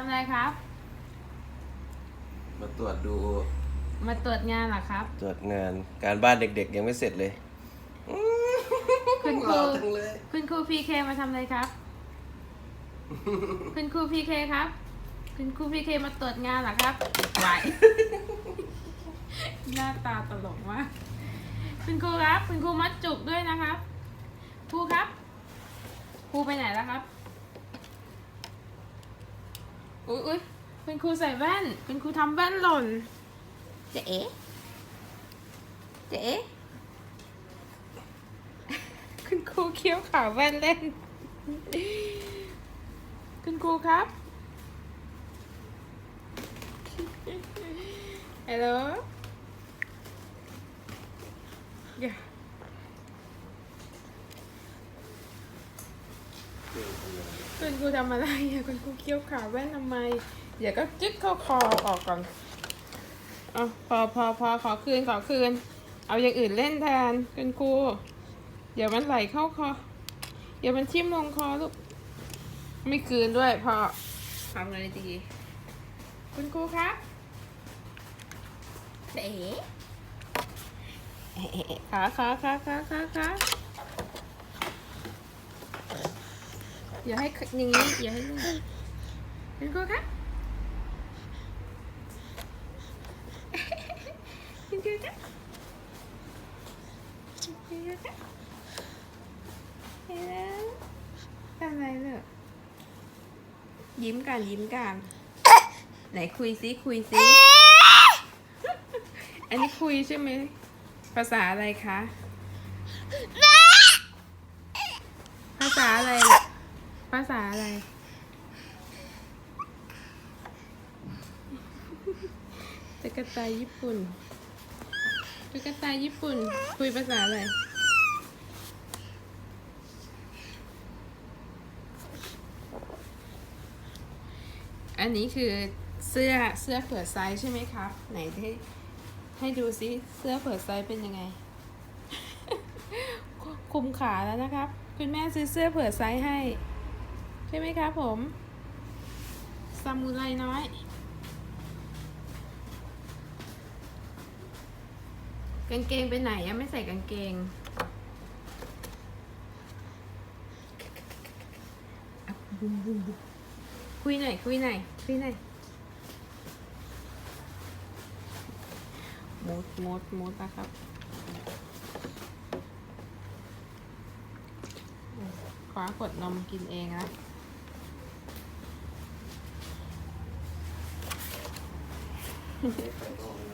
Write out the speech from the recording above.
ำอะไรครับ มาตรวจดูมาตรวจงานเหรอครับ ตรวจงานการบ้านเด็กๆ ยังไม่เสร็จเลยคุณคหรูล่อจังเลย คุณครูพีเคมาทำอะไรครับ คุณครูพีเคครับ คุณครูพีเคมาตรวจงานเหรอครับไหวหน้าตาตลกมากคุณครูครับ คุณครูมัดจุกด้วยนะครับครูครับครูไปไหนแล้วครับ อุ้ยอุ้ยคุณครูใส่แว่นคุณครูทำแว่นหล่นเจ๊เจ๊คุณครูเคี้ยวขาวแว่นเล่น คุณครูครับ ฮัลโหลอย่า คุณครูทำอะไรอะคุณครูเคี้ยวขาวแว่นทำไมเดี๋ยวก็จึ๊กเข้าคอออกก่อนเอาพอพอพอขอคืนขอคืน เอาอย่างอื่นเล่นแทนคุณครูเดี๋ยวมันไหลเข้าคอเดี๋ยวมันทิ่มลงคอลูกไม่คืนด้วยพอทำไงดี คุณครูครับเอ๋ขาขาขาขาขาขา อย่าให้อย่างนี้อย่าให้ลื่นคุณครูครับคุณครูครับคุณครูครับเฮ้ยทำอะไรเนี่ยยิ้มกันยิ้มกันไหนคุยซิคุยซิอันนี้คุยใช่ไหมภาษาอะไรคะภาษาอะไรล่ะ ภาษาอะไร ตุ๊กตาญี่ปุ่น ตุ๊กตาญี่ปุ่น คุยภาษาอะไร อันนี้คือเสื้อเสื้อเผื่อไซส์ใช่ไหมครับ ไหนให้ให้ดูซิเสื้อเผื่อไซส์เป็นยังไง คุมขาแล้วนะครับ คุณแม่ซื้อเสื้อเผื่อไซส์ให้ ใช่ไหมครับผมซามูไรน้อย กางเกงไปไหนอะไม่ใส่กางเกงอะบุมบุมบุมคุยหน่อยคุยหน่อยคุยหน่อยมูดมูดมูดนะครับคว้าขวดนมกินเองนะ Mmm.